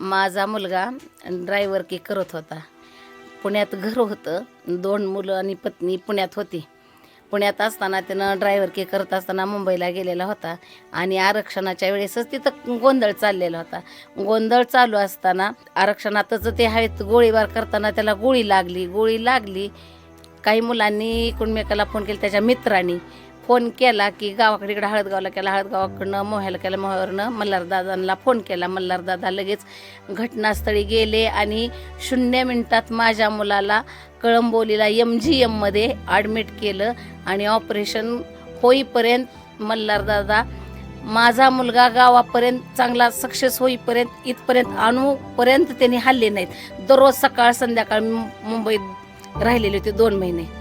माझा मुलगा ड्रायव्हर की करत होता. पुण्यात घर होतं. दोन मुलं आणि पत्नी पुण्यात होती. पुण्यात असताना त्यानं ड्रायव्हर की करत असताना मुंबईला गेलेला होता. आणि आरक्षणाच्या वेळेसच तिथं गोंधळ चाललेला होता. गोंधळ चालू असताना आरक्षणातच ते हवेत गोळीबार करताना त्याला गोळी लागली. गोळी लागली. काही मुलांनी एकमेकाला फोन केला त्याच्या मित्रांनी. फोन केला की गावाकडे इकडं हळदगावला केला हळदगावाकडनं मोह्याला केला मोह्यावरनं मल्हारदादांना फोन केला. मल्हारदादा लगेच घटनास्थळी गेले आणि शून्य मिनिटात माझ्या मुलाला कळंबोलीला एम जी एममध्ये ॲडमिट केलं आणि ऑपरेशन होईपर्यंत मल्हारदादा माझा मुलगा गावापर्यंत चांगला सक्सेस होईपर्यंत इथपर्यंत आणूपर्यंत त्यांनी हल्ले नाहीत. दररोज सकाळ संध्याकाळ मुंबईत राहिलेले होते दोन महिने.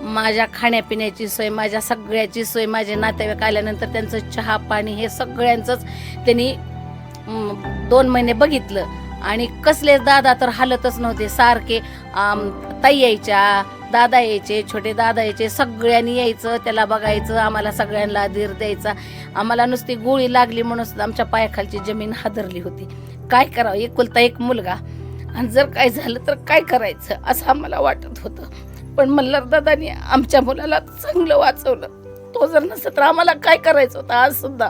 माझ्या खाण्यापिण्याची सोय माझ्या सगळ्याची सोय माझे नातेवाईक आल्यानंतर त्यांचं चहा पाणी हे सगळ्यांचंच त्यांनी दोन महिने बघितलं. आणि कसलेच दादा तर हालतच नव्हते सारखे ताई यायच्या दादा यायचे छोटे दादा यायचे सगळ्यांनी यायचं त्याला बघायचं आम्हाला सगळ्यांना धीर द्यायचा. आम्हाला नुसती गोळी लागली म्हणून सुद्धा आमच्या पायाखालची जमीन हादरली होती. काय करावं एकुलता एक मुलगा. आणि जर काय झालं तर काय करायचं असं आम्हाला वाटत होतं. पण मल्हारदादांनी आमच्या मुलाला चांगलं वाचवलं. तो जर नसतं तर आम्हाला काय करायचं होतं आज सुद्धा?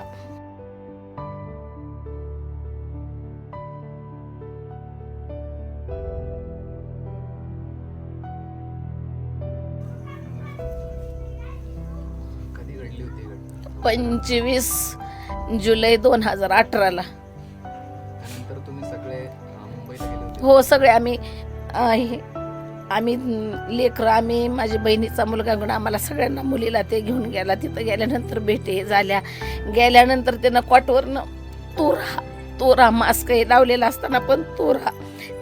पंचवीस जुलै दोन हजार अठराला. हो सगळे आम्ही आम्ही लेकरं आम्ही माझ्या बहिणीचा मुलगा घेऊन आम्हाला सगळ्यांना मुलीला ते घेऊन गेला. तिथं गेल्यानंतर भेटे झाल्या. गेल्यानंतर त्यानं कॉटवरनं तोरा तोरा मास्क हे लावलेला असताना पण तू राहा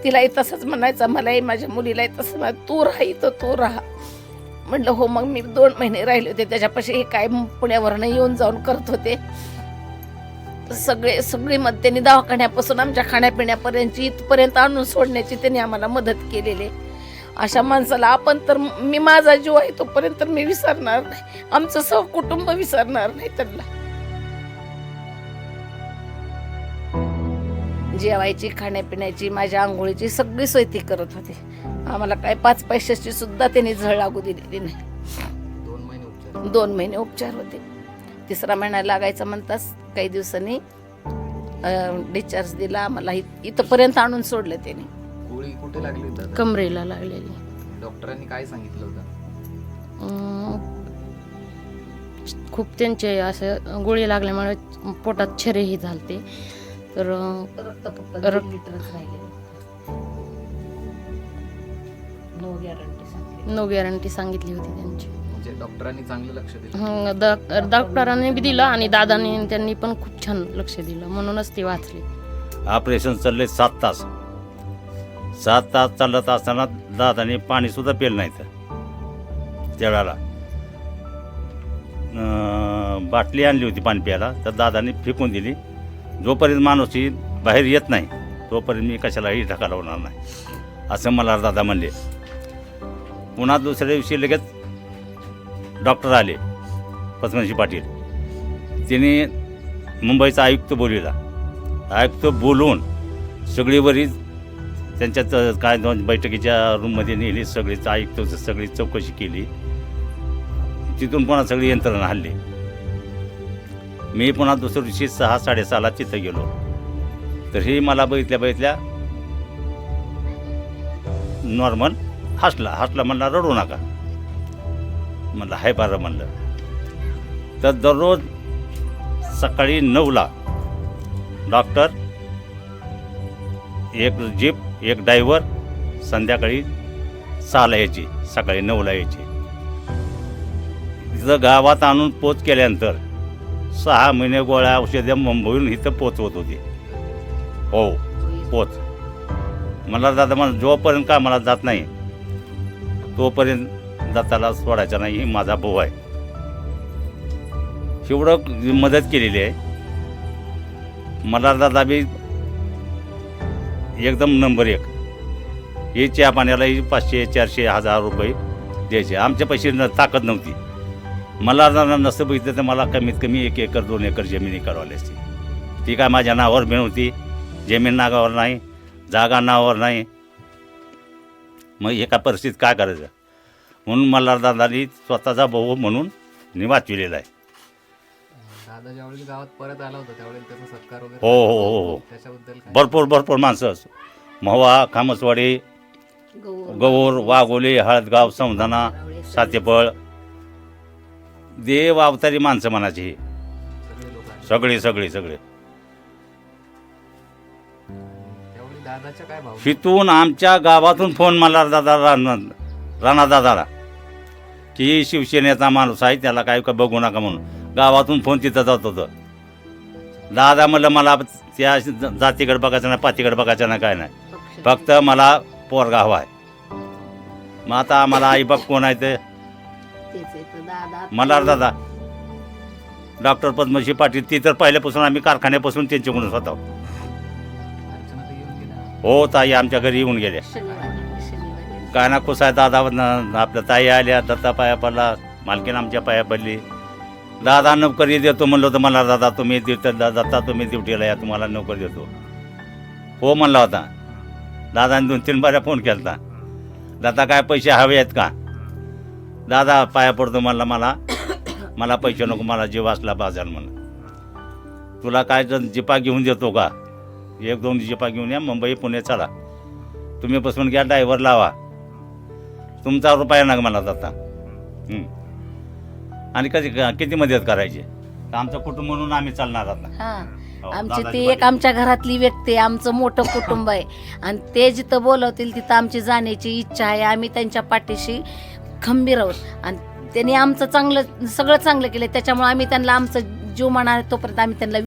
तिलाही तसंच म्हणायचं मलाही माझ्या मुलीलाही तसं म्हणायचं, तू राहा इथं तू राहा म्हटलं हो मग मी दोन महिने राहिले होते. त्याच्यापाशी हे काय पुण्यावरनं येऊन जाऊन करत होते. सगळे सगळी मत त्यांनी दवाखान्यापासून आमच्या खाण्यापिण्यापर्यंतची इथपर्यंत आणून सोडण्याची त्यांनी आम्हाला मदत केलेली. आहे. अशा माणसाला आपण तर मी माझा जीव आहे तोपर्यंत मी विसरणार नाही. आमचं सहकुटुंब विसरणार नाही त्यांना. जेवायची खाण्यापिण्याची माझ्या आंघोळीची सगळी सोय ती करत होती. आम्हाला काय पाच पैशाची सुद्धा त्यांनी झळ लागू दिलेली नाही. दोन महिने उपचार. दोन महिने उपचार होते. तिसरा महिना लागायचा म्हणताच काही दिवसांनी डिस्चार्ज दिला. आम्हाला इथ- इथपर्यंत आणून सोडलं त्याने. गोळी कुठे लागली होती? कमरेला लागलेली. डॉक्टरांनी काय सांगितलं होतं? अं, खूप त्यांचे असे गोळी लागल्यामुळे पोटात छरेही झालते. तर अं, रक्त- नो गॅरंटी सांगितली. होती त्यांची. म्हणजे डॉक्टरांनी चांगलं लक्ष दिलं. हं, द- डॉक्टरांनी बी दिलं आणि दादानी त्यांनी पण खूप छान लक्ष दिलं. म्हणूनच ती वाचली. ऑपरेशन चालले सात तास. सात तास चालत असताना दादाने पाणीसुद्धा पेलं नाही तर त्यावेळेला बाटली आणली होती पाणी प्यायला. तर दादाने फेकून दिली. जोपर्यंत माणूस ही बाहेर येत नाही तोपर्यंत मी कशालाही ढका लावणार नाही? असं मला दादा म्हणले. पुन्हा दुसऱ्या दिवशी लगेच डॉक्टर आले पद्मजी पाटील. तिने मुंबईचा आयुक्त बोलविला आयुक्त बोलून सगळी त्यांच्यात काय दोन बैठकीच्या रूममध्ये नेली सगळी आयुक्त सगळी चौकशी केली. तिथून पुन्हा सगळी यंत्रणा हल्ली मी पुन्हा दुसऱ्या दिवशी सहा साडेसहाला तिथं गेलो. तर हे मला बघितल्या बघितल्या नॉर्मल हसला हसला म्हणला रडू नका. म्हणलं हाय बरं म्हणलं. तर दररोज सकाळी नऊला डॉक्टर एक जीप एक डायव्हर संध्याकाळी सहाला यायची सकाळी नऊला यायची. तिथं गावात आणून पोच केल्यानंतर सहा महिने गोळ्या औषधं मुंबईहून इथं पोचवत होती. हो पोच. मला दादा मला जोपर्यंत का मला जात नाही तोपर्यंत दाताला सोडायचा नाही ही माझा भाऊ आहे. एवढं मदत केलेली आहे. मला दादा बी एकदम नंबर एक. हे चहा पाण्यालाही पाचशे चारशे हजार रुपये द्यायचे. आमच्या पैसे न ताकद नव्हती. मला जर नसतं बघितलं तर मला कमीत कमी एक एकर दोन एकर जमिनी करावली असती ती काय माझ्या नावावर मिळवती जमीन नागावर नाही जागा नावावर नाही. मग एका परिस्थितीत काय करायचं? म्हणून मल्हारदादांनी स्वतःचा भाऊ म्हणून मी वाचविलेला आहे. दादा ज्यावेळेस गावात परत आला होता त्यावेळेस त्याचा सत्कार वगैरे हो, हो, हो, हो. त्याच्याबद्दल काय? भरपूर भरपूर माणसं महुवा खामसवाडी गौर वाघोली हळदगाव समधाना सातेपळ. देव अवतारी माणसं म्हणायची ही. सगळे सगळी सगळी सगळे. त्यावेळी दादाच्या काय भाव तिथून आमच्या गावातून फोन मला दादा राणा राणा दादाला की शिवसेनेचा माणूस आहे त्याला काय का बघू नका म्हणून. गावातून फोन तिथं जात होतं. दादा म्हणलं मला त्या जातीकडे बघायचं नाही पातीकडे बघायचं नाही काय नाही. फक्त मला पोरगा हवा आहे. मग आता आम्हाला आई बाप कोण आहे ते? मल्हार दादा. डॉक्टर पद्मश्री पाटील ती तर पहिल्यापासून आम्ही कारखान्यापासून त्यांच्याकडूनच होतो गेल्या हो ताई आमच्या घरी येऊन गेल्या. काय ना कुसाय दादा आपल्या ताई आल्या दत्ता पाया पडला मालकीन आमच्या पाया पडली. दादा नोकरी देतो म्हणलं होतं मला दादा तुम्ही देत तुम्ही ड्युटीला या तुम्हाला नोकरी देतो. हो म्हणला होता. दादाने दोन तीन बाऱ्या फोन केला दादा काय पैसे हवे आहेत का? दादा पाया पडतो म्हणला मला. मला पैसे नको मला जीव असला बाजार म्हणून. तुला काय जिपा घेऊन देतो का? एक दोन जिपा घेऊन या मुंबई पुणे चला. तुम्ही बसून घ्या ड्रायव्हर लावा. तुमचा रुपया नका मला जाता आणि कधी किती मदत करायची? आमचं कुटुंब म्हणून आम्ही चालणार आता. हा. हो, आमची ती एक. आमच्या घरातली व्यक्ती आहे आमचं मोठं कुटुंब आहे. आणि ते जिथं बोलवतील तिथं आमची जाण्याची इच्छा आहे. आम्ही त्यांच्या पाठीशी खंबीर आहोत. आणि त्यांनी आमचं चांगलं सगळं चांगलं केलं त्याच्यामुळे आम्ही त्यांना आमचं जीव म्हणा तोपर्यंत आम्ही त्यांना